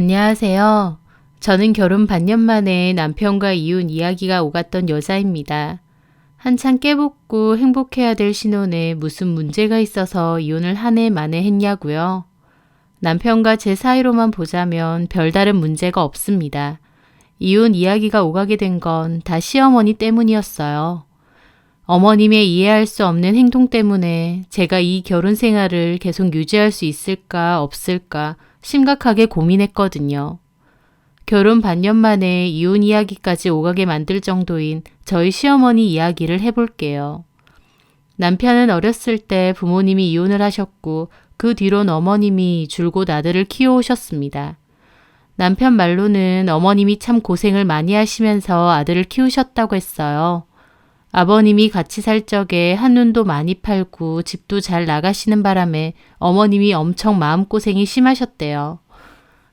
안녕하세요. 저는 결혼 반년 만에 남편과 이혼 이야기가 오갔던 여자입니다. 한창 깨붙고 행복해야 될 신혼에 무슨 문제가 있어서 이혼을 한 해 만에 했냐고요? 남편과 제 사이로만 보자면 별다른 문제가 없습니다. 이혼 이야기가 오가게 된 건 다 시어머니 때문이었어요. 어머님의 이해할 수 없는 행동 때문에 제가 이 결혼 생활을 계속 유지할 수 있을까 없을까 심각하게 고민했거든요. 결혼 반년 만에 이혼 이야기까지 오가게 만들 정도인 저희 시어머니 이야기를 해볼게요. 남편은 어렸을 때 부모님이 이혼을 하셨고 그 뒤론 어머님이 줄곧 아들을 키워오셨습니다. 남편 말로는 어머님이 참 고생을 많이 하시면서 아들을 키우셨다고 했어요. 아버님이 같이 살 적에 한눈도 많이 팔고 집도 잘 나가시는 바람에 어머님이 엄청 마음고생이 심하셨대요.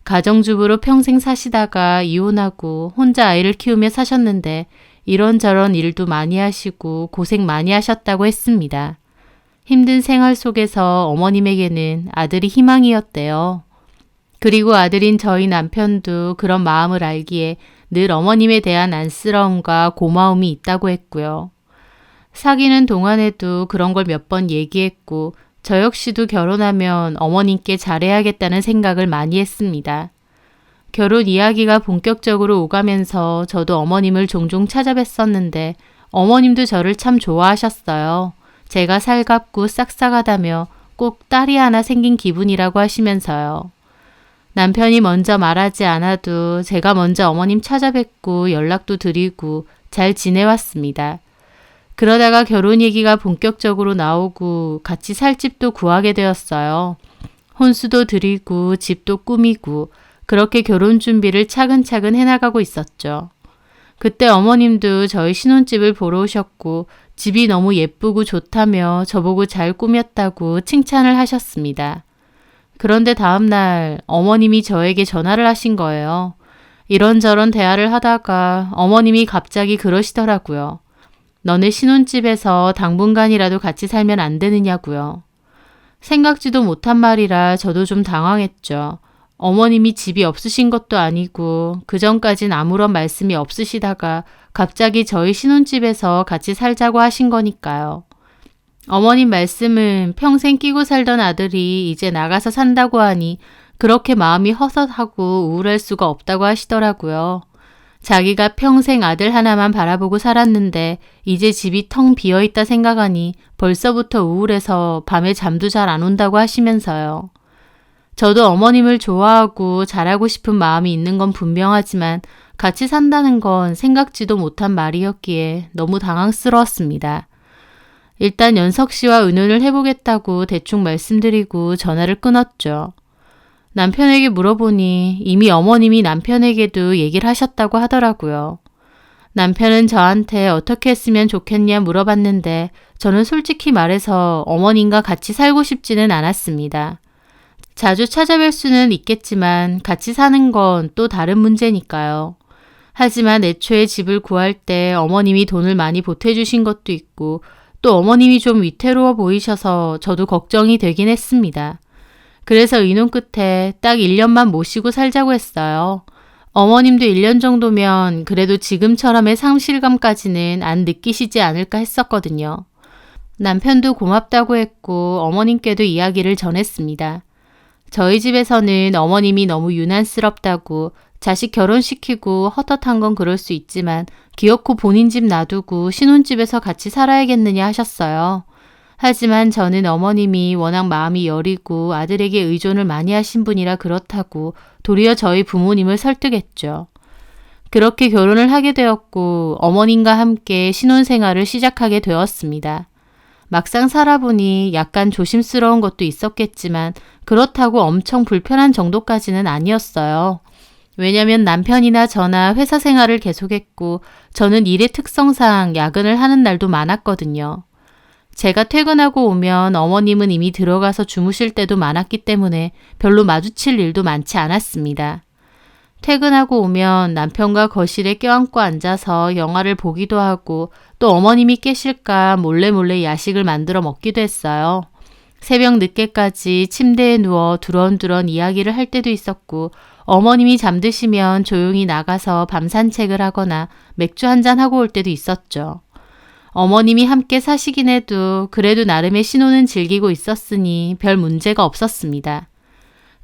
가정주부로 평생 사시다가 이혼하고 혼자 아이를 키우며 사셨는데 이런저런 일도 많이 하시고 고생 많이 하셨다고 했습니다. 힘든 생활 속에서 어머님에게는 아들이 희망이었대요. 그리고 아들인 저희 남편도 그런 마음을 알기에 늘 어머님에 대한 안쓰러움과 고마움이 있다고 했고요. 사귀는 동안에도 그런 걸 몇 번 얘기했고 저 역시도 결혼하면 어머님께 잘해야겠다는 생각을 많이 했습니다. 결혼 이야기가 본격적으로 오가면서 저도 어머님을 종종 찾아뵀었는데 어머님도 저를 참 좋아하셨어요. 제가 살갑고 싹싹하다며 꼭 딸이 하나 생긴 기분이라고 하시면서요. 남편이 먼저 말하지 않아도 제가 먼저 어머님 찾아뵙고 연락도 드리고 잘 지내왔습니다. 그러다가 결혼 얘기가 본격적으로 나오고 같이 살 집도 구하게 되었어요. 혼수도 드리고 집도 꾸미고 그렇게 결혼 준비를 차근차근 해나가고 있었죠. 그때 어머님도 저희 신혼집을 보러 오셨고 집이 너무 예쁘고 좋다며 저보고 잘 꾸몄다고 칭찬을 하셨습니다. 그런데 다음날 어머님이 저에게 전화를 하신 거예요. 이런저런 대화를 하다가 어머님이 갑자기 그러시더라고요. 너네 신혼집에서 당분간이라도 같이 살면 안 되느냐고요. 생각지도 못한 말이라 저도 좀 당황했죠. 어머님이 집이 없으신 것도 아니고 그 전까진 아무런 말씀이 없으시다가 갑자기 저희 신혼집에서 같이 살자고 하신 거니까요. 어머님 말씀은 평생 끼고 살던 아들이 이제 나가서 산다고 하니 그렇게 마음이 허섯하고 우울할 수가 없다고 하시더라고요. 자기가 평생 아들 하나만 바라보고 살았는데 이제 집이 텅 비어 있다 생각하니 벌써부터 우울해서 밤에 잠도 잘 안 온다고 하시면서요. 저도 어머님을 좋아하고 잘하고 싶은 마음이 있는 건 분명하지만 같이 산다는 건 생각지도 못한 말이었기에 너무 당황스러웠습니다. 일단 연석 씨와 의논을 해보겠다고 대충 말씀드리고 전화를 끊었죠. 남편에게 물어보니 이미 어머님이 남편에게도 얘기를 하셨다고 하더라고요. 남편은 저한테 어떻게 했으면 좋겠냐 물어봤는데 저는 솔직히 말해서 어머님과 같이 살고 싶지는 않았습니다. 자주 찾아뵐 수는 있겠지만 같이 사는 건 또 다른 문제니까요. 하지만 애초에 집을 구할 때 어머님이 돈을 많이 보태주신 것도 있고 또 어머님이 좀 위태로워 보이셔서 저도 걱정이 되긴 했습니다. 그래서 의논 끝에 딱 1년만 모시고 살자고 했어요. 어머님도 1년 정도면 그래도 지금처럼의 상실감까지는 안 느끼시지 않을까 했었거든요. 남편도 고맙다고 했고 어머님께도 이야기를 전했습니다. 저희 집에서는 어머님이 너무 유난스럽다고 자식 결혼시키고 헛헛한 건 그럴 수 있지만 기어코 본인 집 놔두고 신혼집에서 같이 살아야겠느냐 하셨어요. 하지만 저는 어머님이 워낙 마음이 여리고 아들에게 의존을 많이 하신 분이라 그렇다고 도리어 저희 부모님을 설득했죠. 그렇게 결혼을 하게 되었고 어머님과 함께 신혼생활을 시작하게 되었습니다. 막상 살아보니 약간 조심스러운 것도 있었겠지만 그렇다고 엄청 불편한 정도까지는 아니었어요. 왜냐면 남편이나 저나 회사 생활을 계속했고 저는 일의 특성상 야근을 하는 날도 많았거든요. 제가 퇴근하고 오면 어머님은 이미 들어가서 주무실 때도 많았기 때문에 별로 마주칠 일도 많지 않았습니다. 퇴근하고 오면 남편과 거실에 껴안고 앉아서 영화를 보기도 하고 또 어머님이 깨실까 몰래 몰래 야식을 만들어 먹기도 했어요. 새벽 늦게까지 침대에 누워 두런두런 이야기를 할 때도 있었고 어머님이 잠드시면 조용히 나가서 밤 산책을 하거나 맥주 한잔 하고 올 때도 있었죠. 어머님이 함께 사시긴 해도 그래도 나름의 신혼은 즐기고 있었으니 별 문제가 없었습니다.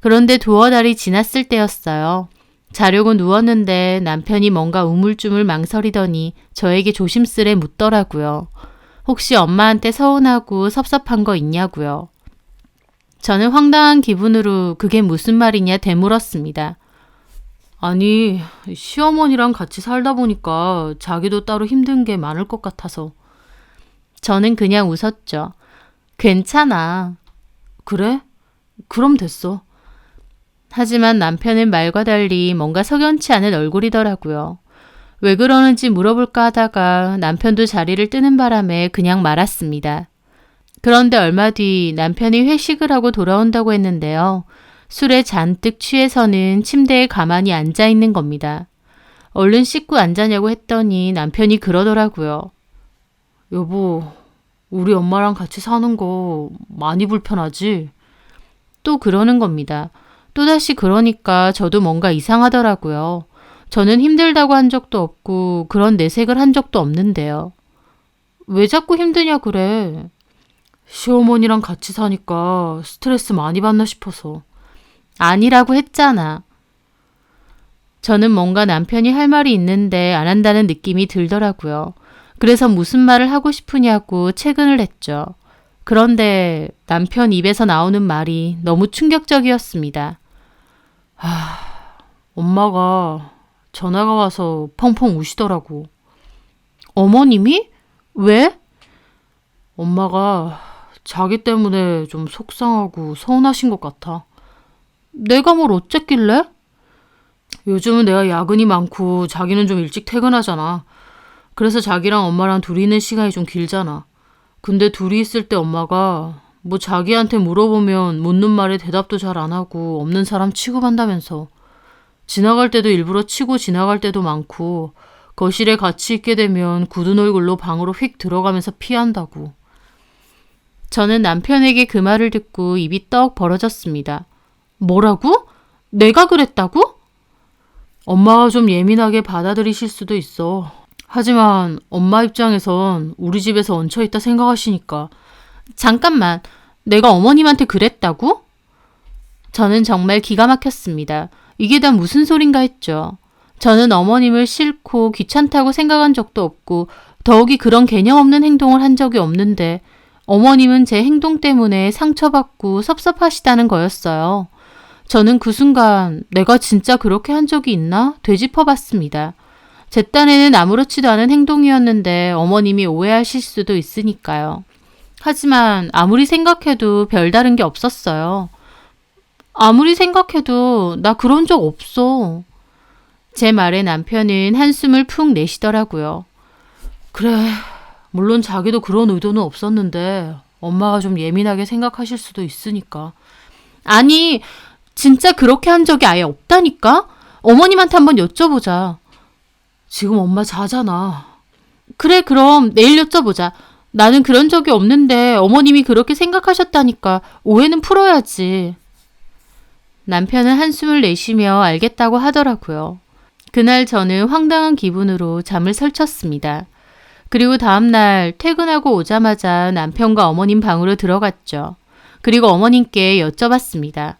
그런데 두어 달이 지났을 때였어요. 자려고 누웠는데 남편이 뭔가 우물쭈물 망설이더니 저에게 조심스레 묻더라고요. 혹시 엄마한테 서운하고 섭섭한 거 있냐고요. 저는 황당한 기분으로 그게 무슨 말이냐 되물었습니다. 아니, 시어머니랑 같이 살다 보니까 자기도 따로 힘든 게 많을 것 같아서. 저는 그냥 웃었죠. 괜찮아. 그래? 그럼 됐어. 하지만 남편은 말과 달리 뭔가 석연치 않은 얼굴이더라고요. 왜 그러는지 물어볼까 하다가 남편도 자리를 뜨는 바람에 그냥 말았습니다. 그런데 얼마 뒤 남편이 회식을 하고 돌아온다고 했는데요. 술에 잔뜩 취해서는 침대에 가만히 앉아 있는 겁니다. 얼른 씻고 앉았냐고 했더니 남편이 그러더라고요. 여보, 우리 엄마랑 같이 사는 거 많이 불편하지? 또 그러는 겁니다. 또다시 그러니까 저도 뭔가 이상하더라고요. 저는 힘들다고 한 적도 없고 그런 내색을 한 적도 없는데요. 왜 자꾸 힘드냐 그래. 시어머니랑 같이 사니까 스트레스 많이 받나 싶어서. 아니라고 했잖아. 저는 뭔가 남편이 할 말이 있는데 안 한다는 느낌이 들더라고요. 그래서 무슨 말을 하고 싶으냐고 채근을 했죠. 그런데 남편 입에서 나오는 말이 너무 충격적이었습니다. 하, 엄마가 전화가 와서 펑펑 우시더라고. 어머님이? 왜? 엄마가 자기 때문에 좀 속상하고 서운하신 것 같아. 내가 뭘 어쨌길래? 요즘은 내가 야근이 많고 자기는 좀 일찍 퇴근하잖아. 그래서 자기랑 엄마랑 둘이 있는 시간이 좀 길잖아. 근데 둘이 있을 때 엄마가 뭐 자기한테 물어보면 묻는 말에 대답도 잘 안 하고 없는 사람 취급한다면서. 지나갈 때도 일부러 치고 지나갈 때도 많고 거실에 같이 있게 되면 굳은 얼굴로 방으로 휙 들어가면서 피한다고. 저는 남편에게 그 말을 듣고 입이 떡 벌어졌습니다. 뭐라고? 내가 그랬다고? 엄마가 좀 예민하게 받아들이실 수도 있어. 하지만 엄마 입장에선 우리 집에서 얹혀 있다 생각하시니까. 잠깐만, 내가 어머님한테 그랬다고? 저는 정말 기가 막혔습니다. 이게 다 무슨 소린가 했죠. 저는 어머님을 싫고 귀찮다고 생각한 적도 없고 더욱이 그런 개념 없는 행동을 한 적이 없는데 어머님은 제 행동 때문에 상처받고 섭섭하시다는 거였어요. 저는 그 순간 내가 진짜 그렇게 한 적이 있나 되짚어 봤습니다. 제 딴에는 아무렇지도 않은 행동이었는데 어머님이 오해하실 수도 있으니까요. 하지만 아무리 생각해도 별다른 게 없었어요. 아무리 생각해도 나 그런 적 없어. 제 말에 남편은 한숨을 푹 내쉬더라고요. 그래, 물론 자기도 그런 의도는 없었는데 엄마가 좀 예민하게 생각하실 수도 있으니까. 아니, 진짜 그렇게 한 적이 아예 없다니까? 어머님한테 한번 여쭤보자. 지금 엄마 자잖아. 그래, 그럼 내일 여쭤보자. 나는 그런 적이 없는데 어머님이 그렇게 생각하셨다니까 오해는 풀어야지. 남편은 한숨을 내쉬며 알겠다고 하더라고요. 그날 저는 황당한 기분으로 잠을 설쳤습니다. 그리고 다음날 퇴근하고 오자마자 남편과 어머님 방으로 들어갔죠. 그리고 어머님께 여쭤봤습니다.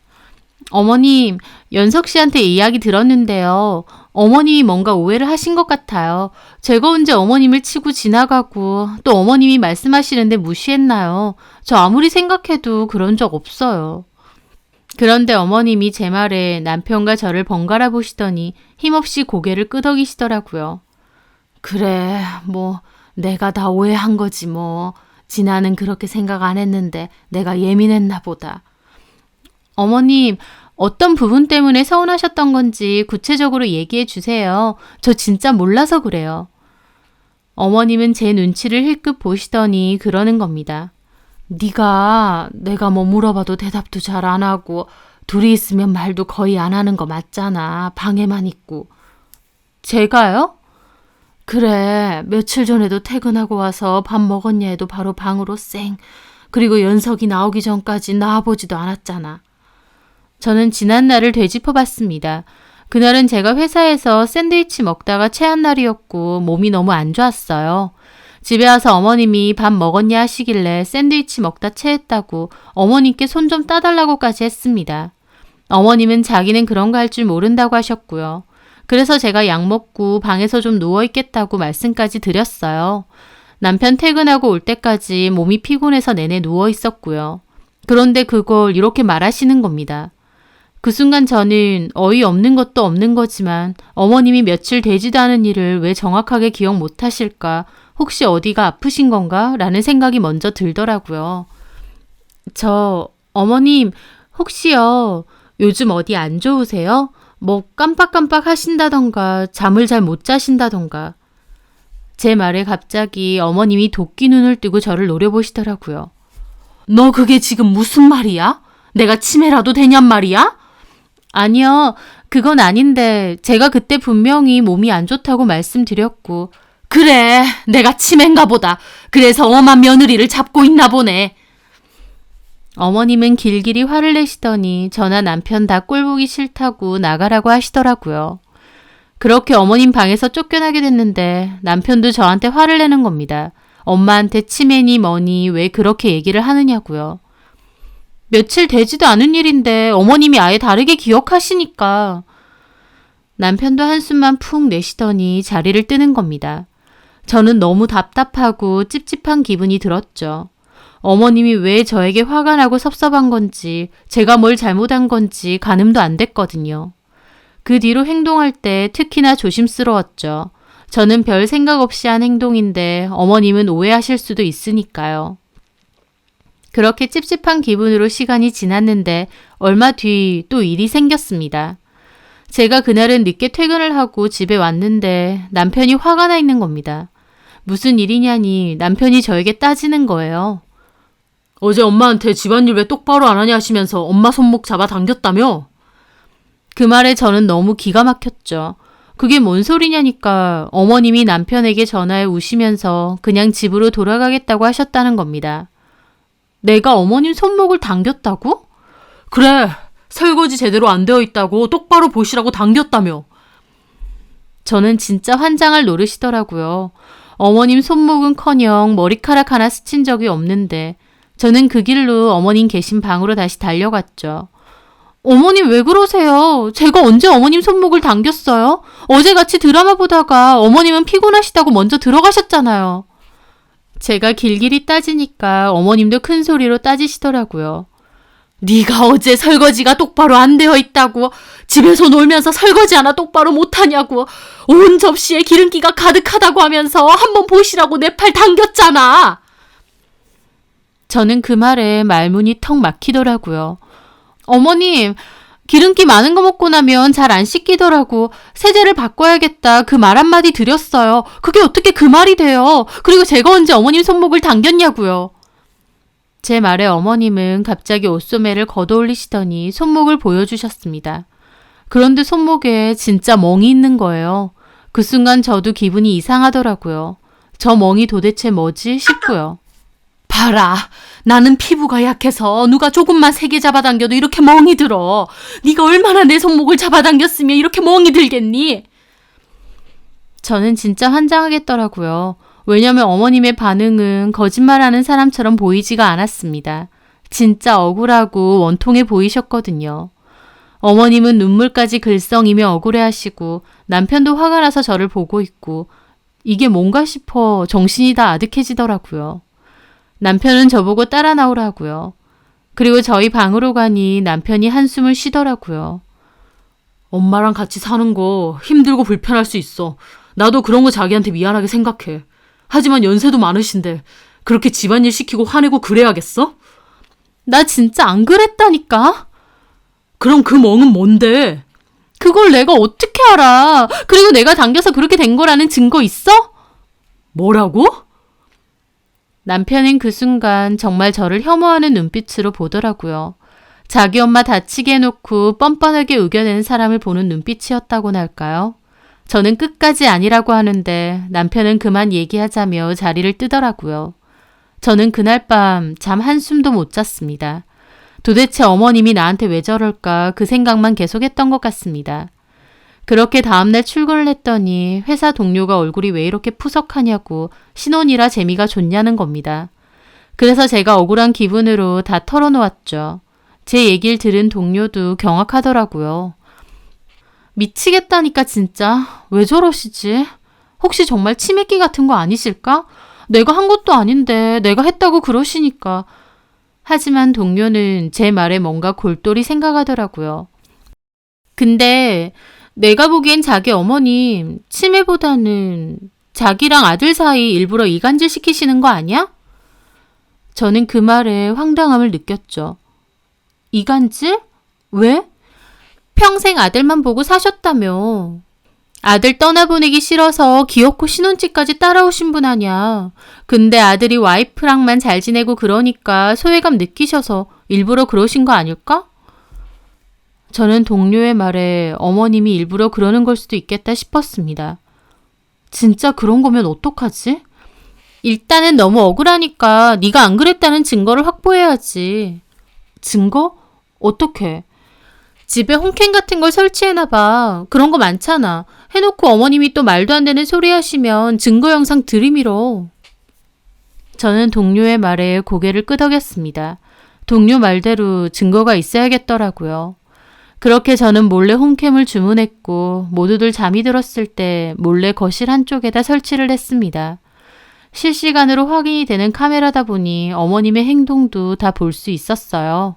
어머님, 연석 씨한테 이야기 들었는데요. 어머님이 뭔가 오해를 하신 것 같아요. 제가 언제 어머님을 치고 지나가고 또 어머님이 말씀하시는데 무시했나요? 저 아무리 생각해도 그런 적 없어요. 그런데 어머님이 제 말에 남편과 저를 번갈아 보시더니 힘없이 고개를 끄덕이시더라고요. 그래, 뭐, 내가 다 오해한 거지, 뭐. 진아는 그렇게 생각 안 했는데 내가 예민했나 보다. 어머님, 어떤 부분 때문에 서운하셨던 건지 구체적으로 얘기해 주세요. 저 진짜 몰라서 그래요. 어머님은 제 눈치를 힐끗 보시더니 그러는 겁니다. 네가 내가 뭐 물어봐도 대답도 잘 안 하고 둘이 있으면 말도 거의 안 하는 거 맞잖아. 방에만 있고. 제가요? 그래. 며칠 전에도 퇴근하고 와서 밥 먹었냐 해도 바로 방으로 쌩. 그리고 연석이 나오기 전까지 나와보지도 않았잖아. 저는 지난 날을 되짚어 봤습니다. 그날은 제가 회사에서 샌드위치 먹다가 체한 날이었고 몸이 너무 안 좋았어요. 집에 와서 어머님이 밥 먹었냐 하시길래 샌드위치 먹다 체했다고 어머님께 손 좀 따달라고까지 했습니다. 어머님은 자기는 그런 거 할 줄 모른다고 하셨고요. 그래서 제가 약 먹고 방에서 좀 누워 있겠다고 말씀까지 드렸어요. 남편 퇴근하고 올 때까지 몸이 피곤해서 내내 누워 있었고요. 그런데 그걸 이렇게 말하시는 겁니다. 그 순간 저는 어이없는 것도 없는 거지만 어머님이 며칠 되지도 않은 일을 왜 정확하게 기억 못 하실까? 혹시 어디가 아프신 건가? 라는 생각이 먼저 들더라고요. 저, 어머님, 혹시요, 요즘 어디 안 좋으세요? 뭐 깜빡깜빡 하신다던가, 잠을 잘 못 자신다던가. 제 말에 갑자기 어머님이 도끼 눈을 뜨고 저를 노려보시더라고요. 너 그게 지금 무슨 말이야? 내가 치매라도 되냔 말이야? 아니요, 그건 아닌데 제가 그때 분명히 몸이 안 좋다고 말씀드렸고 그래, 내가 치매인가 보다. 그래서 엄한 며느리를 잡고 있나 보네. 어머님은 길길이 화를 내시더니 저나 남편 다 꼴보기 싫다고 나가라고 하시더라고요. 그렇게 어머님 방에서 쫓겨나게 됐는데 남편도 저한테 화를 내는 겁니다. 엄마한테 치매니 뭐니 왜 그렇게 얘기를 하느냐고요. 며칠 되지도 않은 일인데 어머님이 아예 다르게 기억하시니까. 남편도 한숨만 푹 내쉬더니 자리를 뜨는 겁니다. 저는 너무 답답하고 찝찝한 기분이 들었죠. 어머님이 왜 저에게 화가 나고 섭섭한 건지, 제가 뭘 잘못한 건지 가늠도 안 됐거든요. 그 뒤로 행동할 때 특히나 조심스러웠죠. 저는 별 생각 없이 한 행동인데 어머님은 오해하실 수도 있으니까요. 그렇게 찝찝한 기분으로 시간이 지났는데 얼마 뒤 또 일이 생겼습니다. 제가 그날은 늦게 퇴근을 하고 집에 왔는데 남편이 화가 나 있는 겁니다. 무슨 일이냐니 남편이 저에게 따지는 거예요. 어제 엄마한테 집안일 왜 똑바로 안 하냐 하시면서 엄마 손목 잡아 당겼다며? 그 말에 저는 너무 기가 막혔죠. 그게 뭔 소리냐니까 어머님이 남편에게 전화해 우시면서 그냥 집으로 돌아가겠다고 하셨다는 겁니다. 내가 어머님 손목을 당겼다고? 그래, 설거지 제대로 안 되어 있다고 똑바로 보시라고 당겼다며. 저는 진짜 환장을 노르시더라고요. 어머님 손목은 커녕 머리카락 하나 스친 적이 없는데 저는 그 길로 어머님 계신 방으로 다시 달려갔죠. 어머님 왜 그러세요? 제가 언제 어머님 손목을 당겼어요? 어제 같이 드라마 보다가 어머님은 피곤하시다고 먼저 들어가셨잖아요. 제가 길길이 따지니까 어머님도 큰 소리로 따지시더라고요. 네가 어제 설거지가 똑바로 안 되어 있다고 집에서 놀면서 설거지 하나 똑바로 못하냐고 온 접시에 기름기가 가득하다고 하면서 한번 보시라고 내 팔 당겼잖아. 저는 그 말에 말문이 턱 막히더라고요. 어머님, 기름기 많은 거 먹고 나면 잘 안 씻기더라고. 세제를 바꿔야겠다. 그 말 한마디 드렸어요. 그게 어떻게 그 말이 돼요? 그리고 제가 언제 어머님 손목을 당겼냐고요. 제 말에 어머님은 갑자기 옷소매를 걷어올리시더니 손목을 보여주셨습니다. 그런데 손목에 진짜 멍이 있는 거예요. 그 순간 저도 기분이 이상하더라고요. 저 멍이 도대체 뭐지 싶고요. 봐라. 나는 피부가 약해서 누가 조금만 세게 잡아당겨도 이렇게 멍이 들어. 네가 얼마나 내 손목을 잡아당겼으면 이렇게 멍이 들겠니? 저는 진짜 환장하겠더라고요. 왜냐면 어머님의 반응은 거짓말하는 사람처럼 보이지가 않았습니다. 진짜 억울하고 원통해 보이셨거든요. 어머님은 눈물까지 글썽이며 억울해하시고 남편도 화가 나서 저를 보고 있고 이게 뭔가 싶어 정신이 다 아득해지더라고요. 남편은 저보고 따라 나오라고요. 그리고 저희 방으로 가니 남편이 한숨을 쉬더라고요. 엄마랑 같이 사는 거 힘들고 불편할 수 있어. 나도 그런 거 자기한테 미안하게 생각해. 하지만 연세도 많으신데 그렇게 집안일 시키고 화내고 그래야겠어? 나 진짜 안 그랬다니까? 그럼 그 멍은 뭔데? 그걸 내가 어떻게 알아? 그리고 내가 당겨서 그렇게 된 거라는 증거 있어? 뭐라고? 남편은 그 순간 정말 저를 혐오하는 눈빛으로 보더라고요. 자기 엄마 다치게 해놓고 뻔뻔하게 의견내는 사람을 보는 눈빛이었다고나 할까요? 저는 끝까지 아니라고 하는데 남편은 그만 얘기하자며 자리를 뜨더라고요. 저는 그날 밤 잠 한숨도 못 잤습니다. 도대체 어머님이 나한테 왜 저럴까 그 생각만 계속했던 것 같습니다. 그렇게 다음날 출근을 했더니 회사 동료가 얼굴이 왜 이렇게 푸석하냐고 신혼이라 재미가 좋냐는 겁니다. 그래서 제가 억울한 기분으로 다 털어놓았죠. 제 얘기를 들은 동료도 경악하더라고요. 미치겠다니까 진짜. 왜 저러시지? 혹시 정말 치매기 같은 거 아니실까? 내가 한 것도 아닌데 내가 했다고 그러시니까. 하지만 동료는 제 말에 뭔가 골똘히 생각하더라고요. 근데 내가 보기엔 자기 어머님 치매보다는 자기랑 아들 사이 일부러 이간질 시키시는 거 아니야? 저는 그 말에 황당함을 느꼈죠. 이간질? 왜? 평생 아들만 보고 사셨다며. 아들 떠나보내기 싫어서 기어코 신혼집까지 따라오신 분 아냐. 근데 아들이 와이프랑만 잘 지내고 그러니까 소외감 느끼셔서 일부러 그러신 거 아닐까? 저는 동료의 말에 어머님이 일부러 그러는 걸 수도 있겠다 싶었습니다. 진짜 그런 거면 어떡하지? 일단은 너무 억울하니까 네가 안 그랬다는 증거를 확보해야지. 증거? 어떻게? 집에 홈캠 같은 걸 설치해놔 봐. 그런 거 많잖아. 해놓고 어머님이 또 말도 안 되는 소리 하시면 증거 영상 들이밀어. 저는 동료의 말에 고개를 끄덕였습니다. 동료 말대로 증거가 있어야겠더라고요. 그렇게 저는 몰래 홈캠을 주문했고 모두들 잠이 들었을 때 몰래 거실 한쪽에다 설치를 했습니다. 실시간으로 확인이 되는 카메라다 보니 어머님의 행동도 다 볼 수 있었어요.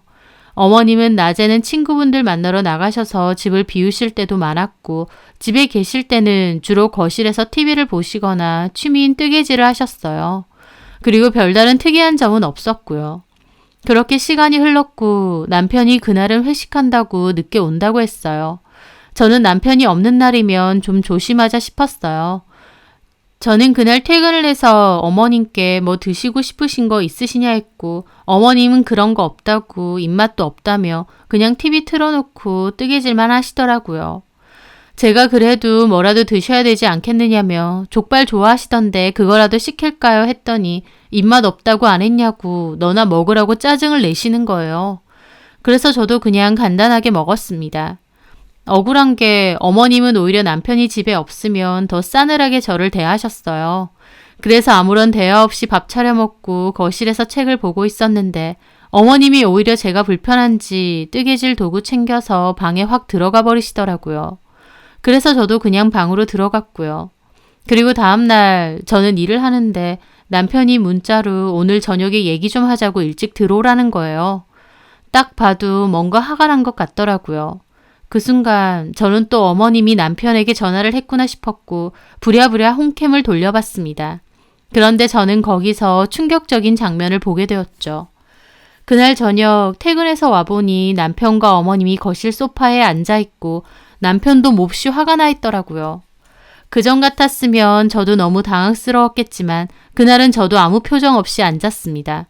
어머님은 낮에는 친구분들 만나러 나가셔서 집을 비우실 때도 많았고, 집에 계실 때는 주로 거실에서 TV를 보시거나 취미인 뜨개질을 하셨어요. 그리고 별다른 특이한 점은 없었고요. 그렇게 시간이 흘렀고, 남편이 그날은 회식한다고 늦게 온다고 했어요. 저는 남편이 없는 날이면 좀 조심하자 싶었어요. 저는 그날 퇴근을 해서 어머님께 뭐 드시고 싶으신 거 있으시냐 했고 어머님은 그런 거 없다고 입맛도 없다며 그냥 TV 틀어놓고 뜨개질만 하시더라고요. 제가 그래도 뭐라도 드셔야 되지 않겠느냐며 족발 좋아하시던데 그거라도 시킬까요 했더니 입맛 없다고 안 했냐고 너나 먹으라고 짜증을 내시는 거예요. 그래서 저도 그냥 간단하게 먹었습니다. 억울한 게 어머님은 오히려 남편이 집에 없으면 더 싸늘하게 저를 대하셨어요. 그래서 아무런 대화 없이 밥 차려 먹고 거실에서 책을 보고 있었는데 어머님이 오히려 제가 불편한지 뜨개질 도구 챙겨서 방에 확 들어가 버리시더라고요. 그래서 저도 그냥 방으로 들어갔고요. 그리고 다음날 저는 일을 하는데 남편이 문자로 오늘 저녁에 얘기 좀 하자고 일찍 들어오라는 거예요. 딱 봐도 뭔가 화가 난 것 같더라고요. 그 순간 저는 또 어머님이 남편에게 전화를 했구나 싶었고 부랴부랴 홈캠을 돌려봤습니다. 그런데 저는 거기서 충격적인 장면을 보게 되었죠. 그날 저녁 퇴근해서 와보니 남편과 어머님이 거실 소파에 앉아있고 남편도 몹시 화가 나 있더라고요. 그전 같았으면 저도 너무 당황스러웠겠지만 그날은 저도 아무 표정 없이 앉았습니다.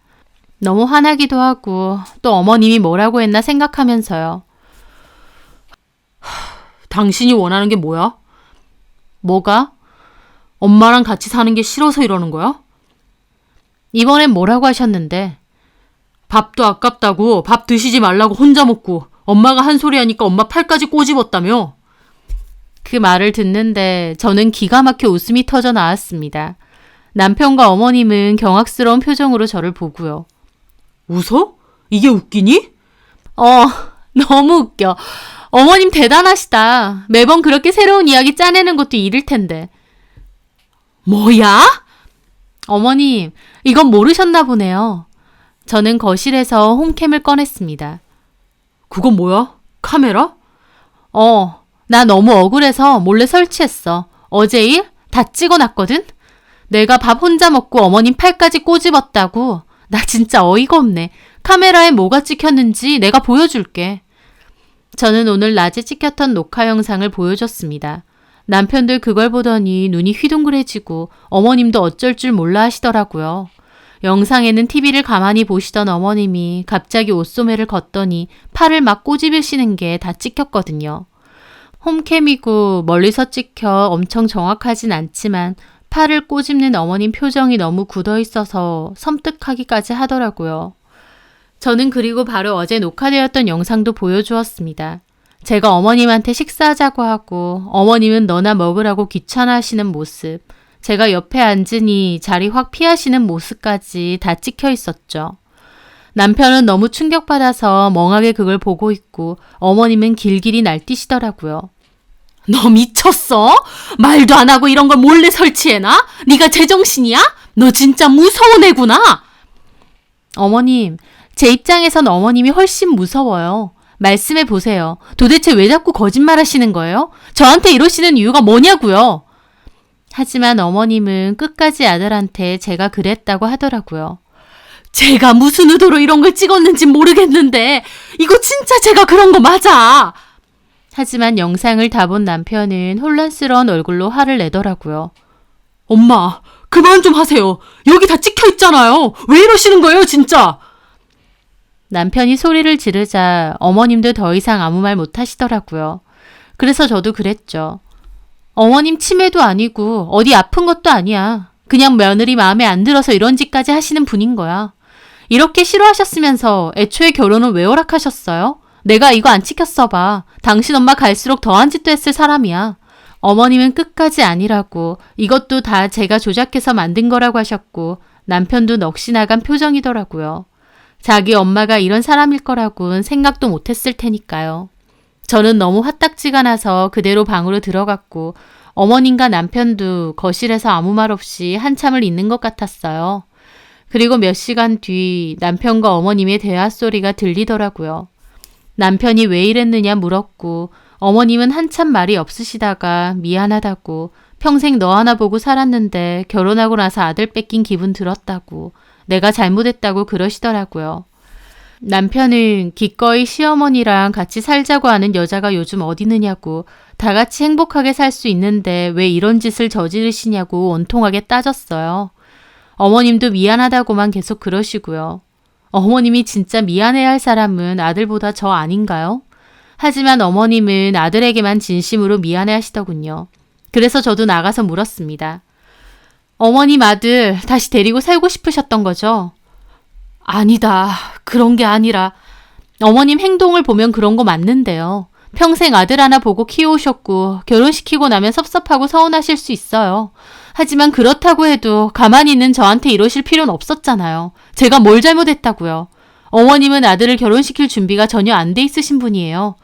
너무 화나기도 하고 또 어머님이 뭐라고 했나 생각하면서요. 당신이 원하는 게 뭐야? 뭐가? 엄마랑 같이 사는 게 싫어서 이러는 거야? 이번엔 뭐라고 하셨는데? 밥도 아깝다고 밥 드시지 말라고 혼자 먹고 엄마가 한 소리 하니까 엄마 팔까지 꼬집었다며? 그 말을 듣는데 저는 기가 막혀 웃음이 터져 나왔습니다. 남편과 어머님은 경악스러운 표정으로 저를 보고요. 웃어? 이게 웃기니? 어, 너무 웃겨. 어머님 대단하시다. 매번 그렇게 새로운 이야기 짜내는 것도 일일 텐데. 뭐야? 어머님, 이건 모르셨나 보네요. 저는 거실에서 홈캠을 꺼냈습니다. 그건 뭐야? 카메라? 어, 나 너무 억울해서 몰래 설치했어. 어제 일 다 찍어놨거든? 내가 밥 혼자 먹고 어머님 팔까지 꼬집었다고. 나 진짜 어이가 없네. 카메라에 뭐가 찍혔는지 내가 보여줄게. 저는 오늘 낮에 찍혔던 녹화 영상을 보여줬습니다. 남편들 그걸 보더니 눈이 휘둥그레지고 어머님도 어쩔 줄 몰라 하시더라고요. 영상에는 TV를 가만히 보시던 어머님이 갑자기 옷소매를 걷더니 팔을 막 꼬집으시는 게 다 찍혔거든요. 홈캠이고 멀리서 찍혀 엄청 정확하진 않지만 팔을 꼬집는 어머님 표정이 너무 굳어 있어서 섬뜩하기까지 하더라고요. 저는 그리고 바로 어제 녹화되었던 영상도 보여주었습니다. 제가 어머님한테 식사하자고 하고 어머님은 너나 먹으라고 귀찮아 하시는 모습, 제가 옆에 앉으니 자리 확 피하시는 모습까지 다 찍혀 있었죠. 남편은 너무 충격받아서 멍하게 그걸 보고 있고 어머님은 길길이 날뛰시더라고요. 너 미쳤어? 말도 안 하고 이런 걸 몰래 설치해놔? 네가 제정신이야? 너 진짜 무서운 애구나. 어머님, 제 입장에선 어머님이 훨씬 무서워요. 말씀해 보세요. 도대체 왜 자꾸 거짓말 하시는 거예요? 저한테 이러시는 이유가 뭐냐고요? 하지만 어머님은 끝까지 아들한테 제가 그랬다고 하더라고요. 제가 무슨 의도로 이런 걸 찍었는지 모르겠는데 이거 진짜 제가 그런 거 맞아. 하지만 영상을 다 본 남편은 혼란스러운 얼굴로 화를 내더라고요. 엄마, 그만 좀 하세요. 여기 다 찍혀 있잖아요. 왜 이러시는 거예요, 진짜? 남편이 소리를 지르자 어머님도 더 이상 아무 말 못 하시더라고요. 그래서 저도 그랬죠. 어머님 치매도 아니고 어디 아픈 것도 아니야. 그냥 며느리 마음에 안 들어서 이런 짓까지 하시는 분인 거야. 이렇게 싫어하셨으면서 애초에 결혼을 왜 허락하셨어요? 내가 이거 안 지켰어 봐. 당신 엄마 갈수록 더한 짓도 했을 사람이야. 어머님은 끝까지 아니라고 이것도 다 제가 조작해서 만든 거라고 하셨고 남편도 넋이 나간 표정이더라고요. 자기 엄마가 이런 사람일 거라고는 생각도 못 했을 테니까요. 저는 너무 화딱지가 나서 그대로 방으로 들어갔고 어머님과 남편도 거실에서 아무 말 없이 한참을 있는 것 같았어요. 그리고 몇 시간 뒤 남편과 어머님의 대화 소리가 들리더라고요. 남편이 왜 이랬느냐 물었고 어머님은 한참 말이 없으시다가 미안하다고 평생 너 하나 보고 살았는데 결혼하고 나서 아들 뺏긴 기분 들었다고 내가 잘못했다고 그러시더라고요. 남편은 기꺼이 시어머니랑 같이 살자고 하는 여자가 요즘 어디 있느냐고 다 같이 행복하게 살 수 있는데 왜 이런 짓을 저지르시냐고 온통하게 따졌어요. 어머님도 미안하다고만 계속 그러시고요. 어머님이 진짜 미안해야 할 사람은 아들보다 저 아닌가요? 하지만 어머님은 아들에게만 진심으로 미안해 하시더군요. 그래서 저도 나가서 물었습니다. 어머님 아들 다시 데리고 살고 싶으셨던 거죠? 아니다. 그런 게 아니라 어머님 행동을 보면 그런 거 맞는데요. 평생 아들 하나 보고 키우셨고 결혼시키고 나면 섭섭하고 서운하실 수 있어요. 하지만 그렇다고 해도 가만히 있는 저한테 이러실 필요는 없었잖아요. 제가 뭘 잘못했다고요. 어머님은 아들을 결혼시킬 준비가 전혀 안 돼 있으신 분이에요.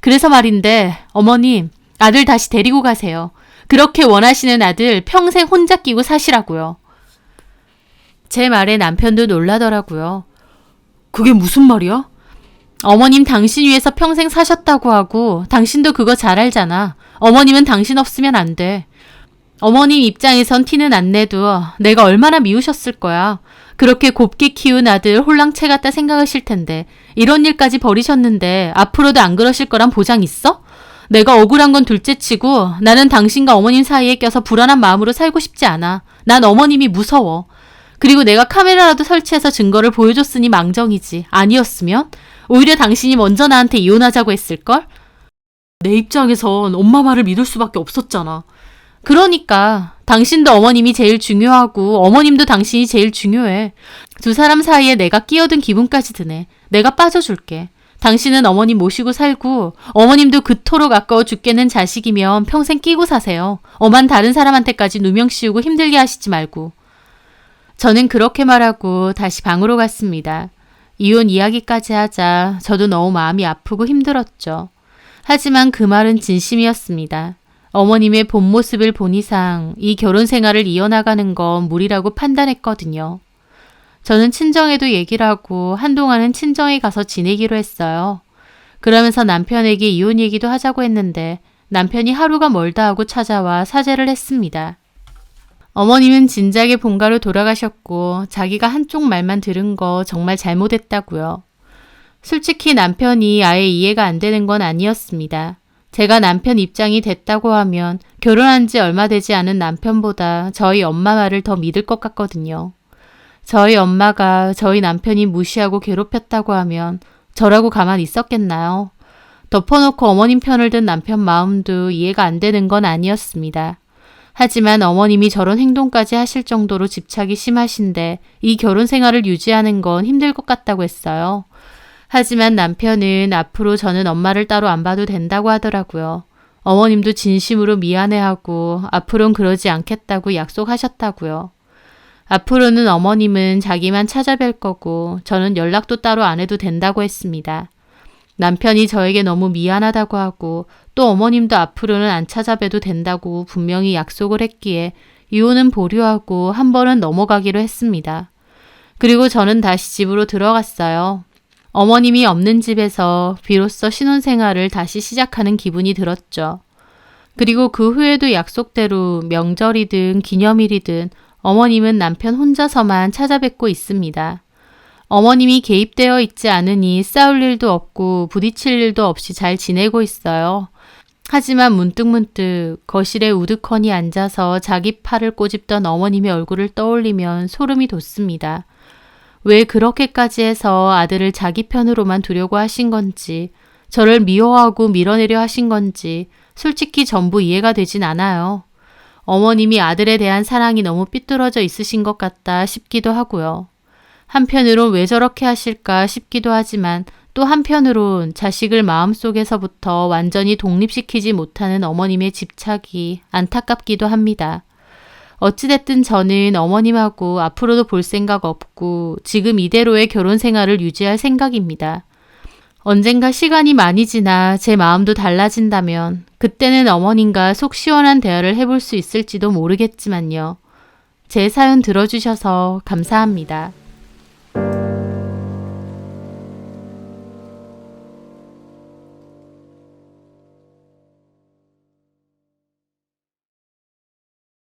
그래서 말인데 어머님 아들 다시 데리고 가세요. 그렇게 원하시는 아들 평생 혼자 끼고 사시라고요. 제 말에 남편도 놀라더라고요. 그게 무슨 말이야? 어머님 당신 위해서 평생 사셨다고 하고 당신도 그거 잘 알잖아. 어머님은 당신 없으면 안 돼. 어머님 입장에선 티는 안 내도 내가 얼마나 미우셨을 거야. 그렇게 곱게 키운 아들 홀랑채 같다 생각하실 텐데 이런 일까지 버리셨는데 앞으로도 안 그러실 거란 보장 있어? 내가 억울한 건 둘째치고 나는 당신과 어머님 사이에 껴서 불안한 마음으로 살고 싶지 않아. 난 어머님이 무서워. 그리고 내가 카메라라도 설치해서 증거를 보여줬으니 망정이지. 아니었으면 오히려 당신이 먼저 나한테 이혼하자고 했을걸? 내 입장에선 엄마 말을 믿을 수밖에 없었잖아. 그러니까 당신도 어머님이 제일 중요하고 어머님도 당신이 제일 중요해. 두 사람 사이에 내가 끼어든 기분까지 드네. 내가 빠져줄게. 당신은 어머님 모시고 살고 어머님도 그토록 아까워 죽겠는 자식이면 평생 끼고 사세요. 엄한 다른 사람한테까지 누명 씌우고 힘들게 하시지 말고. 저는 그렇게 말하고 다시 방으로 갔습니다. 이혼 이야기까지 하자 저도 너무 마음이 아프고 힘들었죠. 하지만 그 말은 진심이었습니다. 어머님의 본 모습을 본 이상 이 결혼 생활을 이어나가는 건 무리라고 판단했거든요. 저는 친정에도 얘기를 하고 한동안은 친정에 가서 지내기로 했어요. 그러면서 남편에게 이혼 얘기도 하자고 했는데 남편이 하루가 멀다 하고 찾아와 사죄를 했습니다. 어머님은 진작에 본가로 돌아가셨고 자기가 한쪽 말만 들은 거 정말 잘못했다고요. 솔직히 남편이 아예 이해가 안 되는 건 아니었습니다. 제가 남편 입장이 됐다고 하면 결혼한 지 얼마 되지 않은 남편보다 저희 엄마 말을 더 믿을 것 같거든요. 저희 엄마가 저희 남편이 무시하고 괴롭혔다고 하면 저라고 가만히 있었겠나요? 덮어놓고 어머님 편을 든 남편 마음도 이해가 안 되는 건 아니었습니다. 하지만 어머님이 저런 행동까지 하실 정도로 집착이 심하신데 이 결혼 생활을 유지하는 건 힘들 것 같다고 했어요. 하지만 남편은 앞으로 저는 엄마를 따로 안 봐도 된다고 하더라고요. 어머님도 진심으로 미안해하고 앞으론 그러지 않겠다고 약속하셨다고요. 앞으로는 어머님은 자기만 찾아뵐 거고 저는 연락도 따로 안 해도 된다고 했습니다. 남편이 저에게 너무 미안하다고 하고 또 어머님도 앞으로는 안 찾아뵈도 된다고 분명히 약속을 했기에 이혼은 보류하고 한 번은 넘어가기로 했습니다. 그리고 저는 다시 집으로 들어갔어요. 어머님이 없는 집에서 비로소 신혼생활을 다시 시작하는 기분이 들었죠. 그리고 그 후에도 약속대로 명절이든 기념일이든 어머님은 남편 혼자서만 찾아뵙고 있습니다. 어머님이 개입되어 있지 않으니 싸울 일도 없고 부딪힐 일도 없이 잘 지내고 있어요. 하지만 문득문득 거실에 우두커니 앉아서 자기 팔을 꼬집던 어머님의 얼굴을 떠올리면 소름이 돋습니다. 왜 그렇게까지 해서 아들을 자기 편으로만 두려고 하신 건지, 저를 미워하고 밀어내려 하신 건지, 솔직히 전부 이해가 되진 않아요. 어머님이 아들에 대한 사랑이 너무 삐뚤어져 있으신 것 같다 싶기도 하고요. 한편으론 왜 저렇게 하실까 싶기도 하지만 또 한편으론 자식을 마음속에서부터 완전히 독립시키지 못하는 어머님의 집착이 안타깝기도 합니다. 어찌됐든 저는 어머님하고 앞으로도 볼 생각 없고 지금 이대로의 결혼 생활을 유지할 생각입니다. 언젠가 시간이 많이 지나 제 마음도 달라진다면 그때는 어머님과 속 시원한 대화를 해볼 수 있을지도 모르겠지만요. 제 사연 들어주셔서 감사합니다.